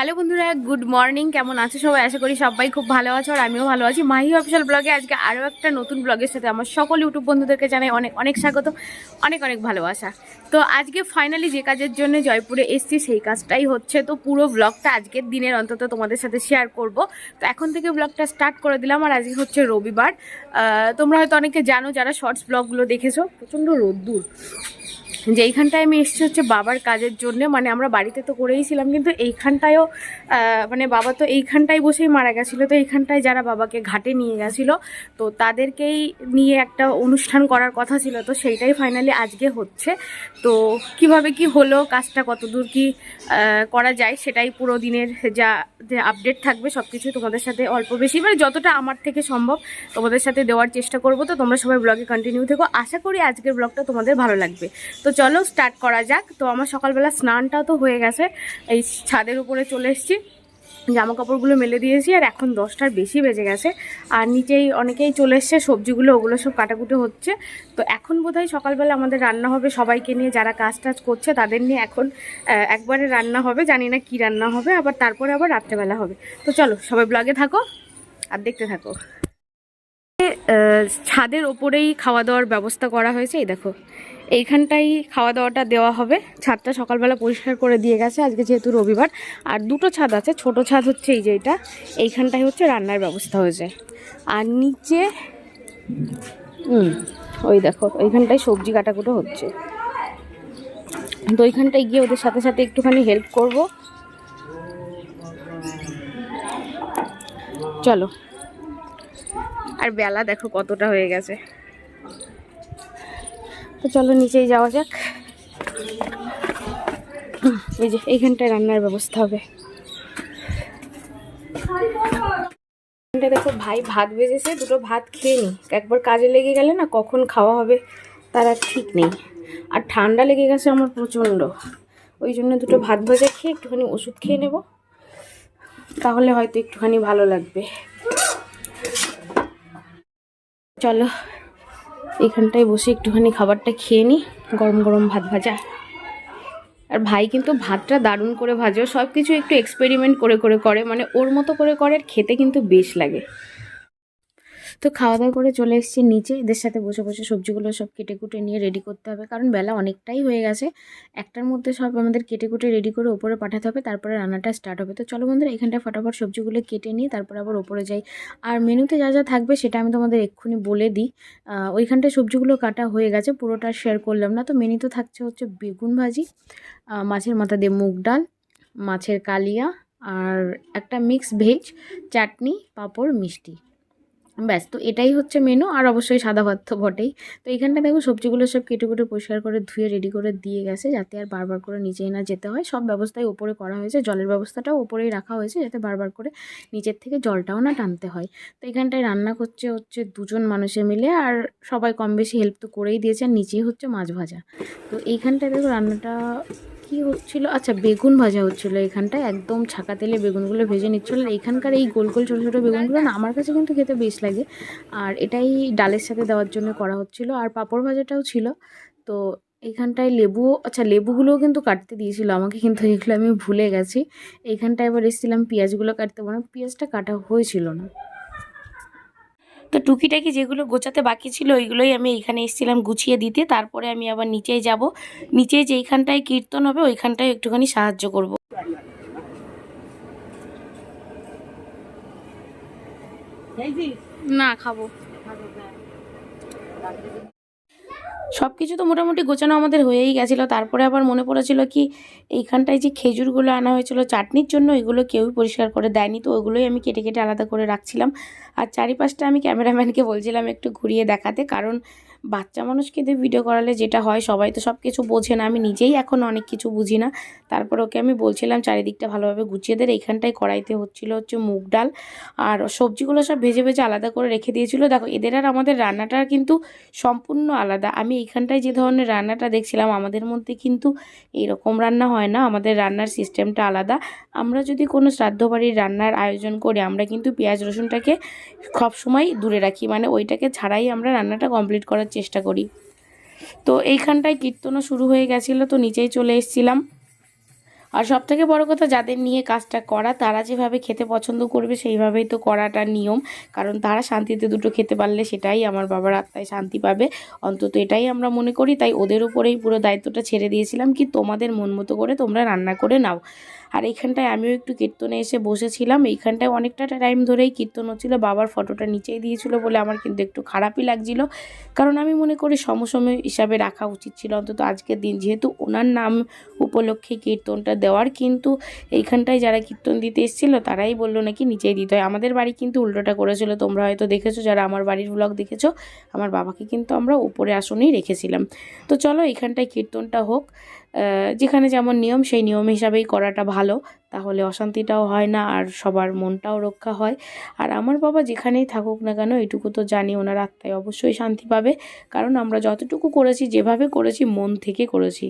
Hello বন্ধুরা, good morning. কেমন আছো সবাই? আশা করি সবাই খুব ভালো আছো আর আমিও ভালো আছি। মাহি অফিসিয়াল ব্লগে আজকে আরও একটা নতুন ব্লগের সাথে আমার সকল ইউটিউব বন্ধুদেরকে জানাই অনেক অনেক স্বাগত, অনেক অনেক ভালোবাসা। তো আজকে ফাইনালি যে কাজের জন্য জয়পুরে এসছি, সেই কাজটাই হচ্ছে তো পুরো ব্লগটা আজকের দিনের অন্তত তোমাদের সাথে শেয়ার করব। তো এখন থেকে ব্লগটা স্টার্ট করে দিলাম আর আজকে হচ্ছে রবিবার। তোমরা হয়তো অনেকে জানো যারা শর্টস ব্লগগুলো দেখেছ, প্রচণ্ড রোদ্দুর। যে এইখানটায় আমি এসেছি হচ্ছে বাবার কাজের জন্য মানে আমরা বাড়িতে তো করেইছিলাম কিন্তু এইখানটায়ও মানে বাবা তো এইখানটায় বসেই মারা গেছিল, তো এইখানটায় যারা বাবাকে ঘাটে নিয়ে গেছিল, তো তাদেরকেই নিয়ে একটা অনুষ্ঠান করার কথা ছিল, তো সেইটাই ফাইনালি আজকে হচ্ছে। তো কীভাবে কি হলো, কাজটা কতদূর কি করা যায়, সেটাই পুরো দিনের যা যে আপডেট থাকবে সব কিছু তোমাদের সাথে অল্প বেশি। মানে যতটা আমার থেকে সম্ভব তোমাদের সাথে দেওয়ার চেষ্টা করব। তো তোমরা সবাই ব্লগে কন্টিনিউ থেকো। আশা করি আজকের ব্লগটা তোমাদের ভালো লাগবে। তো চলো স্টার্ট করা যাক। তো আমার সকালবেলা স্নানটাও তো হয়ে গেছে। এই ছাদের উপরে চলে এসেছি। জামা কাপড়গুলো মেলে দিয়েছি আর এখন দশটার বেশি বেজে গেছে। আর নিচেই অনেকেই চলে এসছে, সবজিগুলো ওগুলো সব কাটাকুটো হচ্ছে। তো এখন বোধহয় সকালবেলা আমাদের রান্না হবে, সবাইকে নিয়ে যারা কাজ টাজ করছে তাদের নিয়ে এখন একবারে রান্না হবে। জানি না কি রান্না হবে, আবার তারপরে আবার রাত্রেবেলা হবে। তো চলো সবাই ব্লগে থাকো আর দেখতে থাকো। ছাদের ওপরেই খাওয়া দাওয়ার ব্যবস্থা করা হয়েছে। এই দেখো, এইখানটাই খাওয়া দাওয়াটা দেওয়া হবে। ছাদটা সকালবেলা পরিষ্কার করে দিয়ে গেছে, আজকে যেহেতু রবিবার। আর দুটো ছাদ আছে, ছোট ছাদ হচ্ছে এই যে এটা। এইখানটাই হচ্ছে রান্নার ব্যবস্থা হয়েছে। আর নিচে ওই দেখো, ওইখানটায় সবজি কাটাকুটো হচ্ছে। তো ওইখানটায় গিয়ে ওদের সাথে সাথে একটুখানি হেল্প করব। চলো। আর বেলা দেখো কতটা হয়ে গেছে। তো চলো নিচেই যাওয়া যাক। এই যে এইখানটায় রান্নার ব্যবস্থা হবে। দেখো ভাই ভাত বেজেছে দুটো ভাত খেয়ে নি। একবার কাজে লেগে গেলে না কখন খাওয়া হবে তার আর ঠিক নেই। আর ঠান্ডা লেগে গেছে আমার প্রচণ্ড। ওই জন্য দুটো ভাত ভাজা খেয়ে একটুখানি ওষুধ খেয়ে নেব। তাহলে হয়তো একটুখানি ভালো লাগবে। চলো, এখানটায় বসে একটুখানি খাবারটা খেয়ে নিই গরম গরম ভাত ভাজা। আর ভাই কিন্তু ভাতটা দারুণ করে ভাজে সব কিছু একটু এক্সপেরিমেন্ট করে করে করে মানে ওর মতো করে করে আর খেতে কিন্তু বেশ লাগে। তো খাওয়া দাওয়া করে চলে এসেছি নিচে। এদের সাথে বসে বসে সবজিগুলো সব কেটে কুটে নিয়ে রেডি করতে হবে। কারণ বেলা অনেকটাই হয়ে গেছে। একটার মধ্যে সব আমাদের কেটে কুটে রেডি করে ওপরে পাঠাতে হবে। তারপরে রান্নাটা স্টার্ট হবে। তো চলো বন্ধুরা, এখানটা ফটাফট সবজিগুলো কেটে নিয়ে তারপর আবার ওপরে যাই। আর মেনুতে যা যা থাকবে সেটা আমি তোমাদের এক্ষুনি বলে দিই। ওইখানটায় সবজিগুলো কাটা হয়ে গেছে। পুরোটা শেয়ার করলাম না। তো মেনুতে থাকছে হচ্ছে বেগুন ভাজি মাছের মাথা দিয়ে মুগ ডাল, মাছের কালিয়া, আর একটা মিক্স ভেজ চাটনি, পাঁপড়, মিষ্টি। ব্যাস, তো এটাই হচ্ছে মেনু আর অবশ্যই সাদা ভাত তো বটেই। তো এখানটা দেখো, সবজিগুলো সব কেটে কুটে পরিষ্কার করে ধুয়ে রেডি করে দিয়ে গেছে, যাতে আর বারবার করে নিচেই না যেতে হয়। সব ব্যবস্থাই ওপরে করা হয়েছে, জলের ব্যবস্থাটাও ওপরেই রাখা হয়েছে, যাতে বারবার করে নিচের থেকে জলটাও না টানতে হয়। তো এখানটায় রান্না করছে হচ্ছে দুজন মানুষে মিলে, আর সবাই কম বেশি হেল্প তো করেই দিয়েছে, আর নিচেই হচ্ছে মাছ ভাজা। তো এইখানটায় দেখো রান্নাটা কি হচ্ছিল? আচ্ছা বেগুন ভাজা হচ্ছিল এখানটায়। একদম ছাকা তেলে বেগুনগুলো ভেজে নিচ্ছিল। এখানকার এই গোল গোল ছোটো ছোটো বেগুনগুলো না আমার কাছে কিন্তু খেতে বেশ লাগে। আর এটাই ডালের সাথে দেওয়ার জন্য করা হচ্ছিল। আর পাঁপড় ভাজাটাও ছিল। তো এইখানটায় লেবু আচ্ছা লেবুগুলোও কিন্তু কাটতে দিয়েছিল আমাকে, কিন্তু এগুলো আমি ভুলে গেছি। এইখানটায় এবার এসেছিলাম পেঁয়াজগুলো কাটতে। মানে পেঁয়াজটা কাটা হয়েছিল না। তো টুকিটাকি যেগুলো গোছাতে বাকি ছিল, ওইগুলোই আমি এইখানে এসেছিলাম গুছিয়ে দিতে। তারপরে আমি আবার নিচেই যাব। নিচে যেইখানটায় কীর্তন হবে, ওইখানটায় একটুখানি সাহায্য করব। না, খাব। সব কিছু তো মোটামুটি গোছানো আমাদের হয়েই গেছিল। তারপরে আবার মনে পড়েছিল কি, এইখানটায় যে খেজুরগুলো আনা হয়েছিল চাটনির জন্য ওইগুলো কেউই পরিষ্কার করে দেয়নি। তো ওইগুলোই আমি কেটে কেটে আলাদা করে রাখছিলাম। আর চারিপাশটা আমি ক্যামেরাম্যানকে বলছিলাম একটু ঘুরিয়ে দেখাতে, কারণ বাচ্চা মানুষকে দিয়ে ভিডিও করালে যেটা হয়, সবাই তো সব কিছু বোঝে না। আমি নিজেই এখন অনেক কিছু বুঝি না। তারপর ওকে আমি বলছিলাম, চারিদিকটা ভালোভাবে গুছিয়ে দেয় এইখানটায় কড়াইতে হচ্ছিল হচ্ছে মুগ ডাল। আর সবজিগুলো সব ভেজে ভেজে আলাদা করে রেখে দিয়েছিল। দেখো, এদের আর আমাদের রান্নাটা কিন্তু সম্পূর্ণ আলাদা। আমি এইখানটায় যে ধরনের রান্নাটা দেখছিলাম, আমাদের মধ্যে কিন্তু এইরকম রান্না হয় না। আমাদের রান্নার সিস্টেমটা আলাদা। আমরা যদি কোনো শ্রাদ্ধ বাড়ির রান্নার আয়োজন করি, আমরা কিন্তু পেঁয়াজ রসুনটাকে সবসময় দূরে রাখি। মানে ওইটাকে ছাড়াই আমরা রান্নাটা কমপ্লিট করার চেষ্টা করি। তো এইখানটায় কীর্তনও শুরু হয়ে গেছিল, তো নিচেই চলে এসেছিলাম। আর সব থেকে বড় কথা, যাদের নিয়ে কাজটা করা, তারা যেভাবে খেতে পছন্দ করবে, সেইভাবেই তো করাটা নিয়ম। কারণ তারা শান্তিতে দুটো খেতে পারলে সেটাই আমার বাবার আত্মায় শান্তি পাবে। অন্তত এটাই আমরা মনে করি, তাই ওদের উপরেই পুরো দায়িত্বটা ছেড়ে দিয়েছিলাম, কি তোমাদের মন মতো করে তোমরা রান্না করে নাও। আর এইখানটায় আমিও একটু কীর্তনে এসে বসেছিলাম। এইখানটায় অনেকটা টাইম ধরেই কীর্তন হচ্ছিল। বাবার ফটোটা নিচেই দিয়েছিল বলে আমার কিন্তু একটু খারাপই লাগছিল। কারণ আমি মনে করি সমসময় হিসাবে রাখা উচিত ছিল। অন্তত আজকের দিন যেহেতু ওনার নাম উপলক্ষে কীর্তনটা দেওয়ার কিন্তু এইখানটায় যারা কীর্তন দিতে এসেছিল তারাই বলল নাকি নিচেই দিতে হয়। আমাদের বাড়ি কিন্তু উল্টোটা করেছিল। তোমরা হয়তো দেখেছ যারা আমার বাড়ির ব্লগ দেখেছ, আমার বাবাকে কিন্তু আমরা উপরে আসনেই রেখেছিলাম। তো চলো এখানটায় কীর্তনটা হোক। যেখানে যেমন নিয়ম, সেই নিয়ম হিসাবেই করাটা ভালো। তাহলে অশান্তিটাও হয় না, আর সবার মনটাও রক্ষা হয়। আর আমার বাবা যেখানেই থাকুক না কেন এটুকু তো জানি ওনার আত্মায় অবশ্যই শান্তি পাবে। কারণ আমরা যতটুকু করেছি, যেভাবে করেছি, মন থেকে করেছি।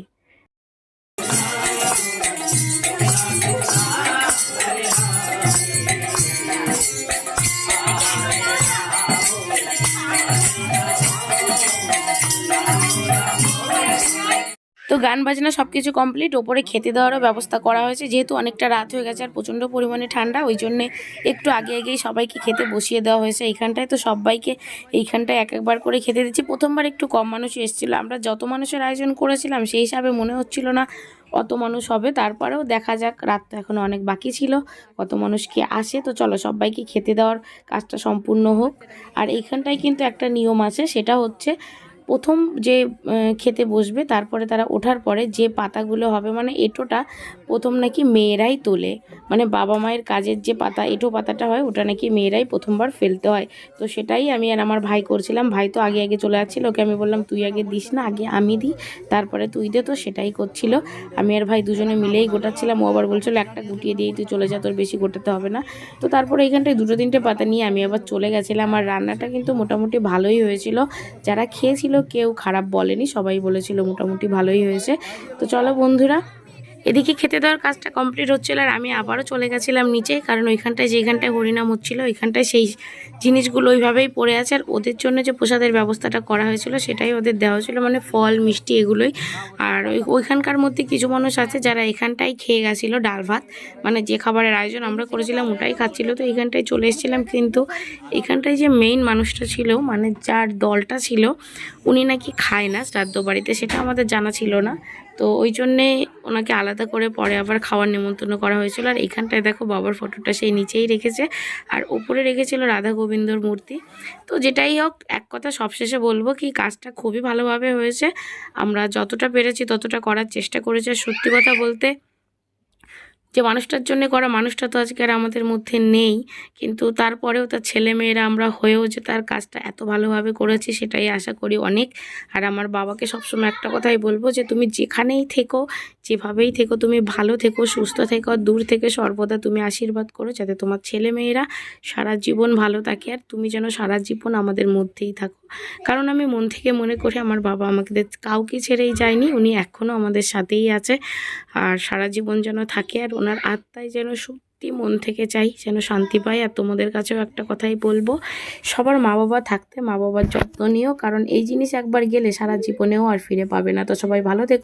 গান বাজনা সব কিছু কমপ্লিট ওপরে খেতে দেওয়ারও ব্যবস্থা করা হয়েছে। যেহেতু অনেকটা রাত হয়ে গেছে আর প্রচণ্ড পরিমাণে ঠান্ডা, ওই জন্যে একটু আগে আগেই সবাইকে খেতে বসিয়ে দেওয়া হয়েছে এইখানটায়। তো সবাইকে এইখানটায় এক একবার করে খেতে দিচ্ছি। প্রথমবার একটু কম মানুষই এসেছিল। আমরা যত মানুষের আয়োজন করেছিলাম সেই হিসাবে মনে হচ্ছিল না অত মানুষ হবে। তারপরেও দেখা যাক, রাত তো এখনও অনেক বাকি ছিল, কত মানুষ কি আসে। তো চলো সবাইকে খেতে দেওয়ার কাজটা সম্পূর্ণ হোক। আর এইখানটায় কিন্তু একটা নিয়ম আছে, সেটা হচ্ছে প্রথম যে খেতে বসবে, তারপরে তারা ওঠার পরে যে পাতাগুলো হবে মানে এঁটোটা প্রথম নাকি মেয়েরাই তোলে। মানে বাবা মায়ের কাজের যে পাতা, এঁটো পাতাটা হয়, ওটা নাকি মেয়েরাই প্রথমবার ফেলতে হয়। তো সেটাই আমি আর আমার ভাই করছিলাম। ভাই তো আগে আগে চলে যাচ্ছিল ওকে আমি বললাম, তুই আগে দিস না, আগে আমি দিই। তারপরে তুই দে। তো সেটাই করছিল। আমি আর ভাই দুজনে মিলেই গোটাচ্ছিলাম। ও আবার বলছিল, একটা গুটিয়ে দিয়েই তুই চলে যা, তোর বেশি গোটাতে হবে না। তো তারপরে এইখানটায় দুটো, তিনটে পাতা নিয়ে আমি আবার চলে গেছিলাম। আর রান্নাটা কিন্তু মোটামুটি ভালোই হয়েছিল। যারা খেয়েছিল কেউ খারাপ বলেনি সবাই বলেছিল মোটামুটি ভালোই হয়েছে। তো চলো বন্ধুরা এদিকে খেতে দেওয়ার কাজটা কমপ্লিট হচ্ছিল আর আমি আবারও চলে গেছিলাম নিচে, কারণ ওইখানটায় যেখানটায় হরিনাম হচ্ছিল, ওইখানটায় সেই জিনিসগুলো ওইভাবেই পড়ে আছে। আর ওদের জন্য যে প্রসাদের ব্যবস্থাটা করা হয়েছিল, সেটাই ওদের দেওয়া হয়েছিল মানে ফল, মিষ্টি এগুলোই। আর ওই ওইখানকার মধ্যে কিছু মানুষ আছে যারা এখানটাই খেয়ে গেছিল ডাল ভাত মানে যে খাবারের আয়োজন আমরা করেছিলাম ওটাই খাচ্ছিল। তো এইখানটায় চলে এসেছিলাম, কিন্তু এখানটায় যে মেইন মানুষটা ছিল মানে যার দলটা ছিল, উনি নাকি খায় না শ্রাদ্ধ বাড়িতে, সেটা আমাদের জানা ছিল না। তো ওই জন্যে ওনাকে আলাদা করে পরে আবার খাওয়ার নেমন্তন্ন করা হয়েছিল। আর এখানটায় দেখো বাবার ফটোটা সেই নিচেই রেখেছে। আর উপরে রেখেছিল রাধা গোবিন্দর মূর্তি। তো যেটাই হোক, এক কথা সবশেষে বলব কি, কাজটা খুবই ভালোভাবে হয়েছে। আমরা যতটা পেরেছি ততটা করার চেষ্টা করেছি। আর সত্যি কথা বলতে যে মানুষটার জন্য করা মানুষটা তো আজকে আর আমাদের মধ্যে নেই, কিন্তু তারপরেও তার ছেলে মেয়েরা আমরা হয়েও যে তার কাজটা এত ভালোভাবে করেছি সেটাই আশা করি অনেক। আর আমার বাবাকে সবসময় একটা কথাই বলব যে তুমি যেখানেই থেকো, যেভাবেই থেকো, তুমি ভালো থেকো, সুস্থ থেকো, দূর থেকে সর্বদা তুমি আশীর্বাদ করো যাতে তোমার ছেলে মেয়েরা সারা জীবন ভালো থাকে। আর তুমি যেন সারা জীবন আমাদের মধ্যেই থাকো। কারণ আমি মন থেকে মনে করি আমার বাবা আমাকে কাউকে ছেড়েই যায়নি, উনি এখনও আমাদের সাথেই আছে। আর সারা জীবন যেন থাকে আর ওনার আত্মায় যেন সত্যি মন থেকে চাই, যেন শান্তি পায়। আর তোমাদের কাছেও একটা কথাই বলব, সবার মা বাবা থাকতে মা বাবার যত্ন নিও, কারণ এই জিনিস একবার গেলে সারা জীবনেও আর ফিরে পাবে না। তো সবাই ভালো থেকো।